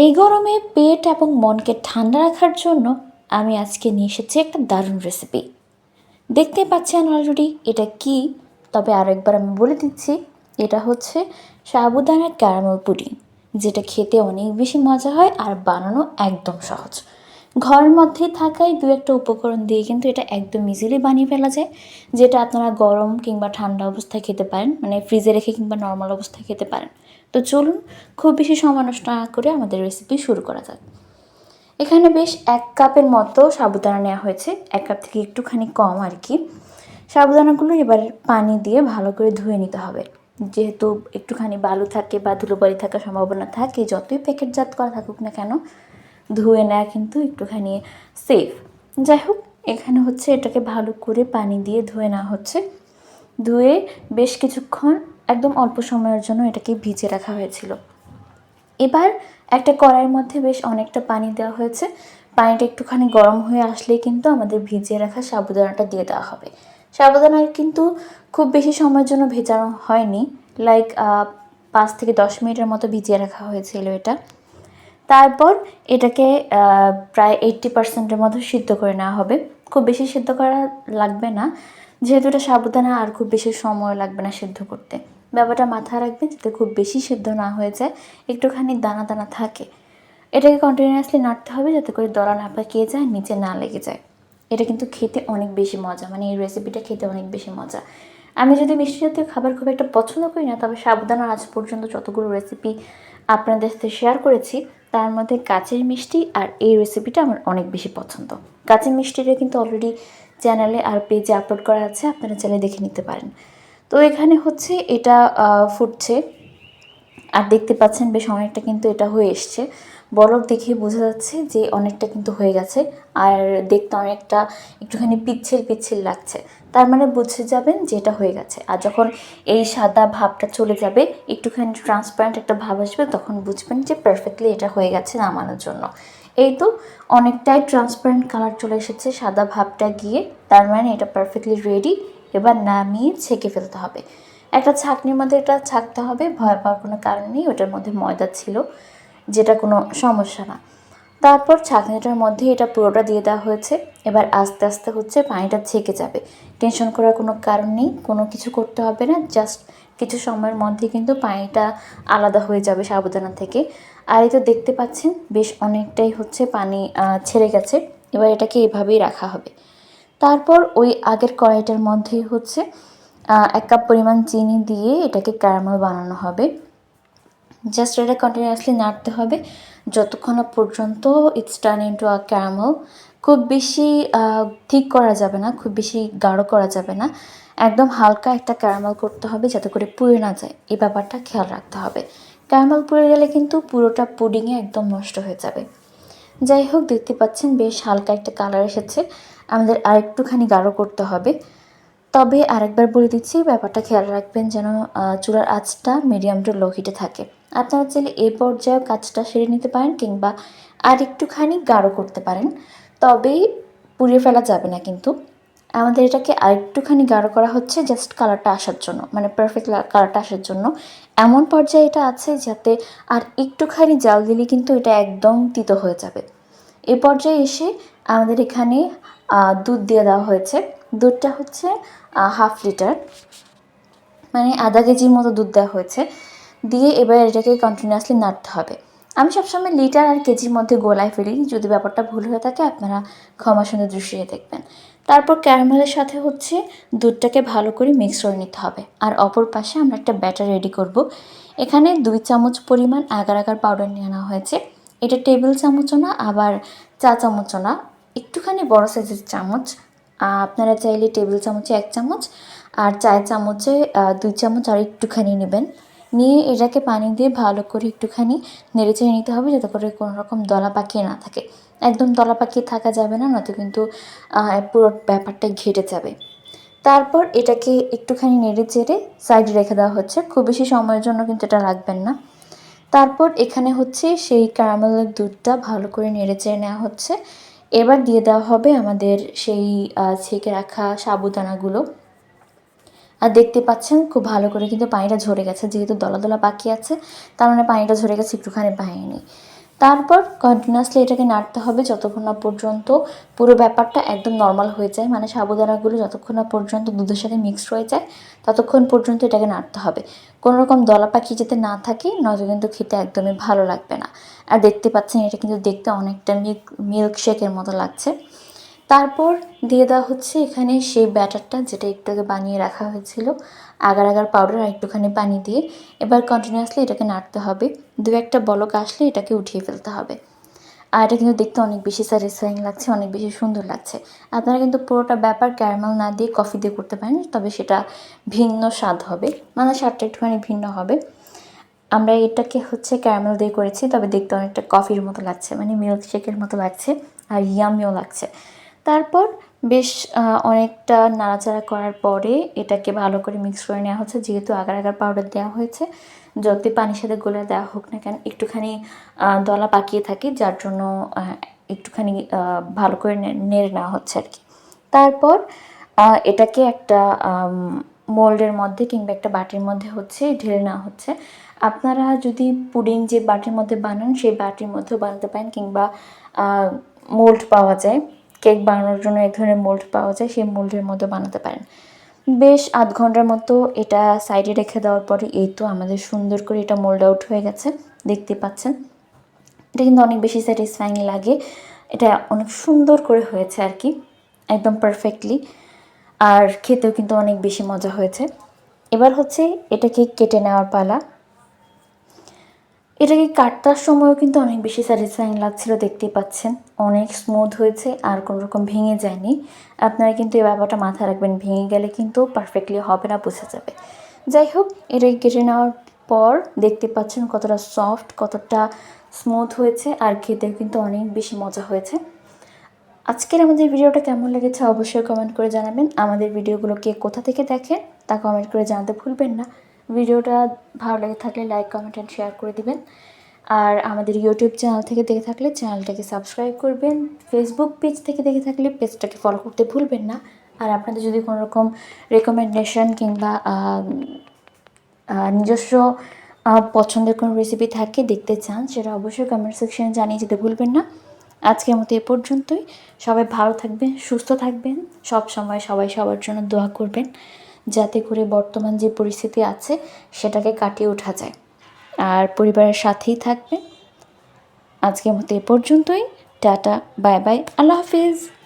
এই গরমে পেট এবং মনকে ঠান্ডা রাখার জন্য আমি আজকে নিয়ে এসেছি একটা দারুণ রেসিপি দেখতে পাচ্ছেন অলরেডি এটা কি? তবে আরও একবার আমি বলে দিচ্ছি, এটা হচ্ছে সাবুদানা ক্যারামেল পুডিং যেটা খেতে অনেক বেশি মজা হয় আর বানানো একদম সহজ। ঘরের মধ্যে থাকায় দু একটা উপকরণ দিয়ে কিন্তু এটা একদম ইজিলি বানিয়ে ফেলা যায়, যেটা আপনারা গরম কিংবা ঠান্ডা অবস্থায় খেতে পারেন মানে ফ্রিজে রেখে কিংবা নর্মাল অবস্থায় খেতে পারেন। তো চলুন, খুব বেশি সময় নষ্ট না করে আমাদের রেসিপি শুরু করা যাক। এখানে বেশ এক কাপের মতো সাবুদানা নেওয়া হয়েছে, এক কাপ থেকে একটুখানি কম আর কি। সাবুদানাগুলো এবার পানি দিয়ে ভালো করে ধুয়ে নিতে হবে। যেহেতু একটুখানি বালু থাকে বা ধুলোবালি থাকার সম্ভাবনা থাকে, যতই প্যাকেটজাত করা থাকুক না কেন, ধুয়ে নেওয়া কিন্তু একটুখানি সেফ যাই হোক, এখানে হচ্ছে এটাকে ভালো করে পানি দিয়ে ধুয়ে নেওয়া হচ্ছে। ধুয়ে বেশ কিছুক্ষণ একদম অল্প সময়ের জন্য এটাকে ভিজে রাখা হয়েছিল। এবার একটা কড়াইয়ের মধ্যে বেশ অনেকটা পানি দেওয়া হয়েছে। পানিটা একটুখানি গরম হয়ে আসলেই কিন্তু আমাদের ভিজিয়ে রাখা সাবুদানাটা দিয়ে দেওয়া হবে। সাবুদানা কিন্তু খুব বেশি সময়ের জন্য ভেজানো হয়নি। লাইক পাঁচ থেকে দশ মিনিটের মতো ভিজিয়ে রাখা হয়েছিল এটা। তারপর এটাকে প্রায় এইট্টি পার্সেন্টের মতো সিদ্ধ করে নেওয়া হবে। খুব বেশি সিদ্ধ করা লাগবে না। যেহেতু এটা সাবুদানা, আর খুব বেশি সময় লাগবে না সিদ্ধ করতে। ব্যাপারটা মাথায় রাখবেন যাতে খুব বেশি সেদ্ধ না হয়ে যায়, একটুখানি দানা দানা থাকে। এটাকে কন্টিনিউয়াসলি নাড়তে হবে যাতে করে দলা না পাকিয়ে যায়, নিচে না লেগে যায়। এটা কিন্তু খেতে অনেক বেশি মজা মানে এই রেসিপিটা খেতে অনেক বেশি মজা। আমি যদি মিষ্টি জাতীয় খাবার খুব একটা পছন্দ করি না, তবে সাবধানা আজ পর্যন্ত যতগুলো রেসিপি আপনাদের সাথে শেয়ার করেছি, তার মধ্যে কাচের মিষ্টি আর এই রেসিপিটা আমার অনেক বেশি পছন্দ। কাচের মিষ্টিটা কিন্তু অলরেডি চ্যানেলে আর পেজে আপলোড করা আছে, আপনারা চাইলে দেখে নিতে পারেন। তো এখানে হচ্ছে এটা ফুটছে। আর দেখতে পাচ্ছেন বেশ অনেকটা কিন্তু এটা হয়ে এসছে। বরফ দেখে বোঝা যাচ্ছে যে অনেকটা কিন্তু হয়ে গেছে। আর দেখতে অনেকটা একটুখানি পিচ্ছিল পিচ্ছিল লাগছে। তার মানে বুঝে যাবেন যে এটা হয়ে গেছে। আর যখন এই সাদা ভাবটা চলে যাবে, একটুখানি ট্রান্সপারেন্ট একটা ভাব আসবে, তখন বুঝবেন যে পারফেক্টলি এটা হয়ে গেছে নামানোর জন্য। এই তো অনেকটাই ট্রান্সপারেন্ট কালার চলে এসেছে সাদা ভাবটা গিয়ে। তার মানে এটা পারফেক্টলি রেডি এবার নামিয়ে ছেঁকে ফেলতে হবে। একটা ছাঁকনির মধ্যে এটা ছাঁকতে হবে, ভয় পাওয়ার কোনো কারণ নেই, ওটার মধ্যে ময়দা ছিল, যেটা কোনো সমস্যা না। তারপর ছাঁকনিটার মধ্যে এটা পুরোটা দিয়ে দেওয়া হয়েছে। এবার আস্তে আস্তে হচ্ছে পানিটা ছেঁকে যাবে। টেনশন করার কোনো কারণ নেই, কোনো কিছু করতে হবে না, জাস্ট কিছু সময়ের মধ্যে কিন্তু পানিটা আলাদা হয়ে যাবে সাবধানা থেকে। আর এই তো দেখতে পাচ্ছেন, বেশ অনেকটাই হচ্ছে পানি ছেড়ে গেছে। এবার এটাকে এভাবেই রাখা হবে। তারপর ওই আগের কড়াইটার মধ্যেই হচ্ছে এক কাপ পরিমাণ চিনি দিয়ে এটাকে ক্যারামেল বানানো হবে। জাস্ট এটা কন্টিনিউয়াসলি নাড়তে হবে। যতক্ষণ পর্যন্ত it's turn into a caramel খুব বেশি ঠিক করা যাবে না, খুব বেশি গাঢ় করা যাবে না। একদম হালকা একটা ক্যারামেল করতে হবে যাতে করে পুড়ে না যায়। এই ব্যাপারটা খেয়াল রাখতে হবে। ক্যারামেল পুড়ে গেলে কিন্তু পুরোটা পুডিংয়ে একদম নষ্ট হয়ে যাবে। যাই হোক, দেখতে পাচ্ছেন বেশ হালকা একটা কালার এসেছে। আমাদের আর একটুখানি গাঢ় করতে হবে। তবে আরেকবার বলে দিচ্ছি, ব্যাপারটা খেয়াল রাখবেন যেন চুলার আঁচটা মিডিয়াম টু লো হিটে থাকে। আপনারা চাইলে এ পর্যায়ে কাজটা সেরে নিতে পারেন কিংবা আর একটুখানি গাঢ় করতে পারেন। তবে পুড়িয়ে ফেলা যাবে না কিন্তু। আমাদের এটাকে আরেকটুখানি গাঢ় করা হচ্ছে জাস্ট কালারটা আসার জন্য মানে পারফেক্ট কালারটা আসার জন্য। এমন পর্যায়ে এটা আছে যাতে আর একটুখানি জাল দিলে কিন্তু এটা একদম তিতো হয়ে যাবে। এ পর্যায়ে এসে আমাদের এখানে দুধ দিয়ে দেওয়া হয়েছে। দুধটা হচ্ছে হাফ লিটার মানে আধা কেজির মতো দুধ দেওয়া হয়েছে। দিয়ে এবার এটাকে কন্টিনিউয়াসলি নাড়তে হবে। আমি সবসময় লিটার আর কেজির মধ্যে গোলায় ফেলি, যদি ব্যাপারটা ভুল হয়ে থাকে আপনারা ক্ষমা সঙ্গে দৃষ্টিতে দেখবেন। তারপর ক্যারামেলের সাথে হচ্ছে দুধটাকে ভালো করে মিক্স করে নিতে হবে। আর অপর পাশে আমরা একটা ব্যাটার রেডি করব। এখানে দুই চামচ পরিমাণ আগার আগার পাউডার নিয়ে আনা হয়েছে। এটা টেবিল চামচও না, আবার চা চামচও না। একটুখানি বড় সাইজের চামচ। আপনারা চাইলে টেবিল চামচে এক চামচ, আর চায়ের চামচে দুই চামচ আর একটুখানি নেবেন। নিয়ে এটাকে পানি দিয়ে ভালো করে একটুখানি নেড়ে চেড়ে নিতে হবে যাতে করে কোনো রকম দলা পাকিয়ে না থাকে। একদম দলা পাকিয়ে থাকা যাবে না, নয়তো কিন্তু পুরো ব্যাপারটা ঘেটে যাবে। তারপর এটাকে একটুখানি নেড়ে চেড়ে সাইডে রেখে দেওয়া হচ্ছে। খুব বেশি সময়ের জন্য কিন্তু এটা রাখবেন না। তারপর এখানে হচ্ছে সেই ক্যারামেলের দুধটা ভালো করে নেড়ে চেড়ে নেওয়া হচ্ছে। এবার দিয়ে দেওয়া হবে আমাদের সেই ছেঁকে রাখা সাবুদানাগুলো। আর দেখতে পাচ্ছেন খুব ভালো করে কিন্তু পানিটা ঝরে গেছে, যেহেতু দলা দলা বাকি আছে, তার মানে পানিটা ঝরে গেছে, একটুখানি পানি তারপর কন্টিনিউয়াসলি এটাকে নাড়তে হবে যতক্ষণ না পর্যন্ত পুরো ব্যাপারটা একদম নর্মাল হয়ে যায় মানে সাবুদানাগুলো যতক্ষণ না পর্যন্ত দুধের সাথে মিক্সড হয়ে যায়, ততক্ষণ পর্যন্ত এটাকে নাড়তে হবে। কোনো রকম দলা পাখি যাতে না থাকে, নয়তো কিন্তু খেতে একদমই ভালো লাগবে না। আর দেখতে পাচ্ছেন এটা কিন্তু দেখতে অনেকটা মিল্ক মিল্ক শেকের মতো লাগছে। তারপর দিয়ে দেওয়া হচ্ছে এখানে সেই ব্যাটারটা যেটা একটু আগে বানিয়ে রাখা হয়েছিল, আগার আগার পাউডার আর একটুখানি পানি দিয়ে। এবার কন্টিনিউয়াসলি এটাকে নাড়তে হবে। দু একটা বলক আসলে এটাকে উঠিয়ে ফেলতে হবে। আর এটা কিন্তু দেখতে অনেক বেশি স্যাটিসফাইং লাগছে, অনেক বেশি সুন্দর লাগছে। আপনারা কিন্তু পুরোটা ব্যাপার ক্যারামেল না দিয়ে কফি দিয়ে করতে পারেন, তবে সেটা ভিন্ন স্বাদ হবে। মানে স্বাদটা একটুখানি ভিন্ন হবে। আমরা এটাকে হচ্ছে ক্যারামেল দিয়ে করেছি, তবে দেখতে অনেকটা কফির মতো লাগছে মানে মিল্ক শেকের মতো লাগছে, আর ইয়ামিও লাগছে। তারপর বেশ অনেকটা নাড়াচাড়া করার পরে এটাকে ভালো করে মিক্স করে নেওয়া হচ্ছে। যেহেতু আগার আগার পাউডার দেওয়া হয়েছে, যতই পানির সাথে গলে দেওয়া হোক না কেন, একটুখানি দলা পাকিয়ে থাকে, যার জন্য একটুখানি ভালো করে নেড়ে নেওয়া হচ্ছে আর কি। তারপর এটাকে একটা মোল্ডের মধ্যে কিংবা একটা বাটির মধ্যে হচ্ছে, ঢেলে নেওয়া হচ্ছে। আপনারা যদি পুডিং যে বাটির মধ্যে বানান, সেই বাটির মধ্যেও বানাতে পারেন কিংবা মোল্ড পাওয়া যায়। কেক বানানোর জন্য এক ধরনের মোল্ড পাওয়া যায়, সেই মোল্ডের মধ্যে বানাতে পারেন। বেশ আধ ঘণ্টার মতো এটা সাইডে রেখে দেওয়ার পরে এই তো আমাদের সুন্দর করে এটা মোল্ড আউট হয়ে গেছে, দেখতে পাচ্ছেন। এটা কিন্তু অনেক বেশি স্যাটিসফাইং লাগে। এটা অনেক সুন্দর করে হয়েছে আর কি, একদম পারফেক্টলি আর খেতেও কিন্তু অনেক বেশি মজা হয়েছে। এবার হচ্ছে এটাকে কেটে নেওয়ার পালা। এটাকে কাটতার সময়ও কিন্তু অনেক বেশি স্যাটিসফাইং লাগছিল দেখতেই পাচ্ছেন। অনেক স্মুথ হয়েছে, আর কোনো রকম ভেঙে যায়নি। আপনারা কিন্তু এই ব্যাপারটা মাথায় রাখবেন, ভেঙে গেলে কিন্তু পারফেক্টলি হবে না, বোঝা যাবে। যাই হোক, এটাকে কেটে নেওয়ার পর দেখতে পাচ্ছেন কতটা সফট কতটা স্মুথ হয়েছে, আর খেতেও কিন্তু অনেক বেশি মজা হয়েছে। আজকের আমাদের ভিডিওটা কেমন লেগেছে অবশ্যই কমেন্ট করে জানাবেন। আমাদের ভিডিওগুলো কে কোথা থেকে দেখেন, তা কমেন্ট করে জানাতে ভুলবেন না। ভিডিওটা ভালো লেগে থাকলে লাইক কমেন্ট অ্যান্ড শেয়ার করে দিবেন। আর আমাদের ইউটিউব চ্যানেল থেকে দেখে থাকলে চ্যানেলটাকে সাবস্ক্রাইব করবেন। ফেসবুক পেজ থেকে দেখে থাকলে পেজটাকে ফলো করতে ভুলবেন না। আর আপনাদের যদি কোনো রকম রেকমেন্ডেশন কিংবা নিজস্ব পছন্দের কোনো রেসিপি থাকে দেখতে চান, সেটা অবশ্যই কমেন্ট সেকশনে জানিয়ে যেতে ভুলবেন না। আজকের মতো এ পর্যন্তই। সবাই ভালো থাকবেন, সুস্থ থাকবেন। সব সময় সবাই সবার জন্য দোয়া করবেন। যাতে করে বর্তমান যে পরিস্থিতি আছে সেটাকে কাটিয়ে ওঠা যায়। আর পরিবারের সাথেই থাকবে আজকের মতো এ পর্যন্তই। টাটা, বাই বাই, আল্লাহ হাফিজ।